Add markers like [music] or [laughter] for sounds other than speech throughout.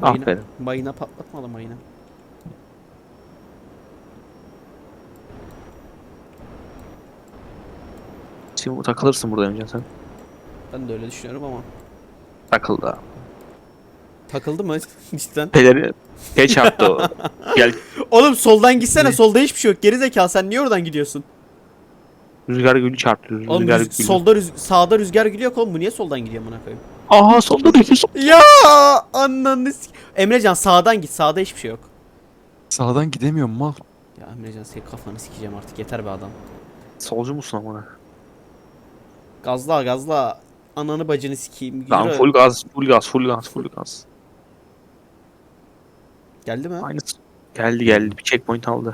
Mayına, Aferin. mayına patlatmadı mayına. Şimdi takılırsın burada önce sen. Ben de öyle düşünüyorum ama. Takıldı. Takıldı mı [laughs] cidden? Peleri P çarptı o. [laughs] Gel Oğlum soldan gitsene Ne? solda hiçbir şey yok. Geri zekalı sen niye oradan gidiyorsun? rüzgar gülü çarptı. Rüzgar Oğlum gülü. rüz- solda rüz- sağda rüzgar gidiyor oğlum bu niye soldan gidiyor amına koyayım? Aha solda da sol. Ya ananı s- Emrecan sağdan git sağda hiçbir şey yok. Sağdan gidemiyorum mal. Ya Emrecan senin kafanı sikeceğim artık yeter be adam. Solcu musun amına? Gazla gazla. Ananı bacını sikeyim. Yürü. full gaz, full gaz, full gaz, full gaz. Geldi mi? Aynısı. Geldi geldi bir checkpoint aldı.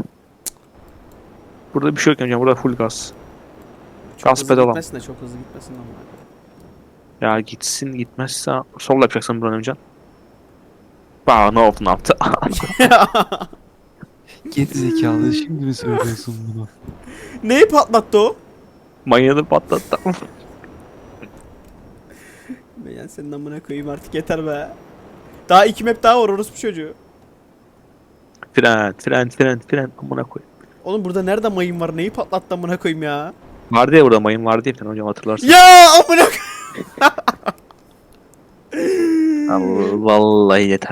Burada bir şey yok hocam burada full gaz. Çok gaz hızlı pedala. gitmesin de çok hızlı gitmesin de. Ya gitsin gitmezse sol yapacaksın buradan hocam. Bak ne oldu ne yaptı? Geri [laughs] zekalı şimdi mi söylüyorsun bunu? Neyi patlattı o? Manyağı patlattı. Ben senin amına koyayım artık yeter be. Daha iki map daha var orospu çocuğu. fren, fren, fren, fren. Amına koy. Oğlum burada nerede mayın var? Neyi patlattı amına koyayım ya? Vardı ya burada mayın vardı ya falan hocam hatırlarsın. Ya amına koy- Allah, vallahi yeter.